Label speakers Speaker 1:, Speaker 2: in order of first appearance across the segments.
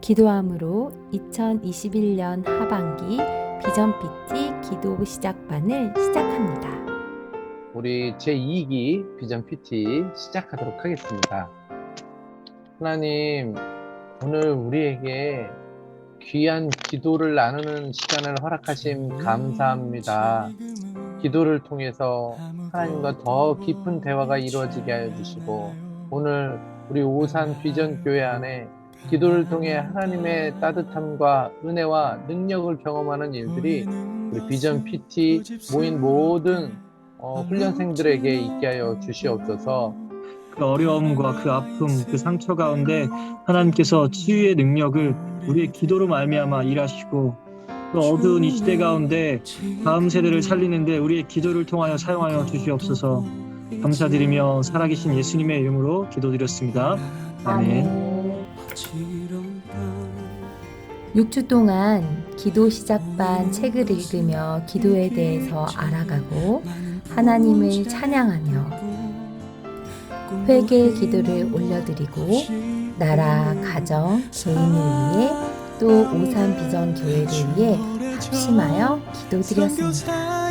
Speaker 1: 기도함으로 2021년 하반기 비전 PT 기도 시작반을 시작합니다.
Speaker 2: 우리 제2기 비전 PT 시작하도록 하겠습니다. 하나님, 오늘 우리에게 귀한 기도를 나누는 시간을 허락하심 감사합니다. 기도를 통해서 하나님과 더 깊은 대화가 이루어지게 하여 주시고, 오늘 우리 오산 비전 교회 안에 기도를 통해 하나님의 따뜻함과 은혜와 능력을 경험하는 일들이 우리 비전 PT 모인 모든 어, 훈련생들에게 있게 하여 주시옵소서.
Speaker 3: 그 어려움과 그 아픔, 그 상처 가운데 하나님께서 치유의 능력을 우리의 기도로 말미암아 일하시고 또 어두운 이 시대 가운데 다음 세대를 살리는데 우리의 기도를 통하여 사용하여 주시옵소서. 감사드리며 살아계신 예수님의 이름으로 기도드렸습니다. 아멘.
Speaker 1: 6주 동안 기도 시작반 책을 읽으며 기도에 대해서 알아가고 하나님을 찬양하며 회개의 기도를 올려드리고 나라, 가정, 개인을 위해 또 오산 비전 교회를 위해 합심하여 기도드렸습니다.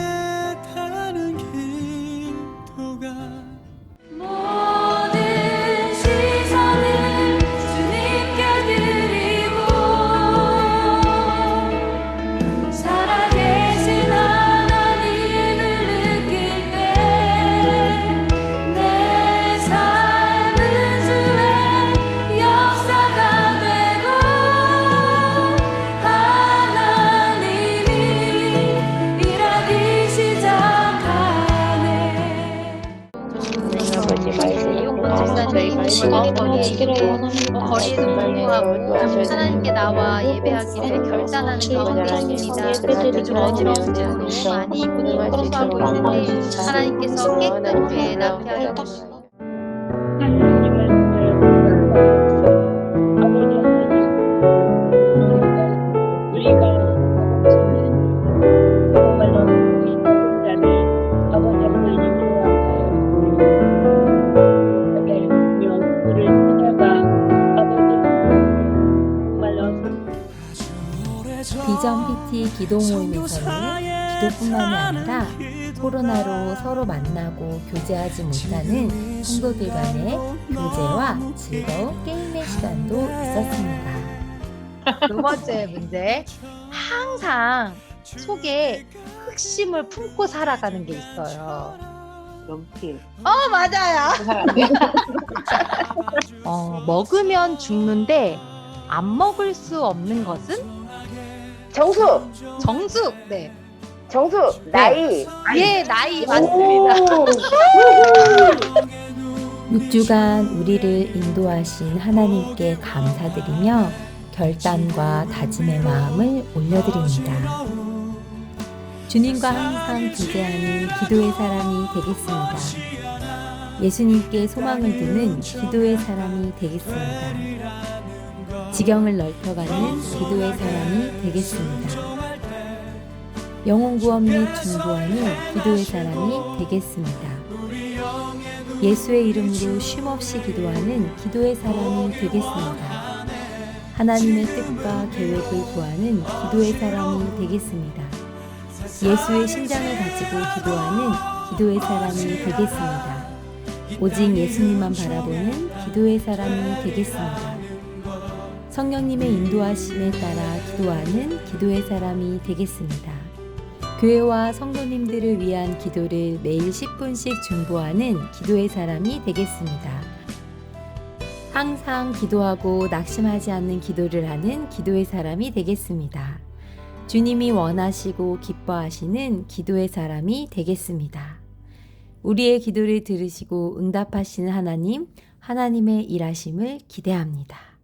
Speaker 4: 말씀
Speaker 5: 거리에서 공부하고 하나님께 나와 예배하기를 결단하는 가운데 있습니다. 요즘 어지러운 점 너무 많이 공부하고 있는데 하나님께서 깨끗게 낫게 하여 주시고
Speaker 1: 비전 PT 기도 모임에서는 기도뿐만이 아니라 코로나로 서로 만나고 교제하지 못하는 간의 교제와 즐거운 게임의 시간도 있었습니다.
Speaker 6: 두 번째 문제. 항상 속에 흑심을 품고 살아가는 게 있어요.
Speaker 4: 연필
Speaker 6: 어, 맞아요. 어, 먹으면 죽는데 안 먹을 수 없는 것은
Speaker 4: 정수
Speaker 6: 정숙. 네.
Speaker 4: 정수 나이
Speaker 6: 예, 나이 맞습니다.
Speaker 1: 6주간 우리를 인도하신 하나님께 감사드리며 결단과 다짐의 마음을 올려드립니다. 주님과 항상 교제하는 기도의 사람이 되겠습니다. 예수님께 소망을 두는 기도의 사람이 되겠습니다. 지경을 넓혀가는 기도의 사람이 되겠습니다. 영혼 구원 및 중보하는 기도의 사람이 되겠습니다. 예수의 이름으로 쉼없이 기도하는 기도의 사람이 되겠습니다. 하나님의 뜻과 계획을 구하는 기도의 사람이 되겠습니다. 예수의 심장을 가지고 기도하는 기도의 사람이 되겠습니다. 오직 예수님만 바라보는 기도의 사람이 되겠습니다. 성령님의 인도하심에 따라 기도하는 기도의 사람이 되겠습니다. 교회와 성도님들을 위한 기도를 매일 10분씩 중보하는 기도의 사람이 되겠습니다. 항상 기도하고 낙심하지 않는 기도를 하는 기도의 사람이 되겠습니다. 주님이 원하시고 기뻐하시는 기도의 사람이 되겠습니다. 우리의 기도를 들으시고 응답하시는 하나님, 하나님의 일하심을 기대합니다.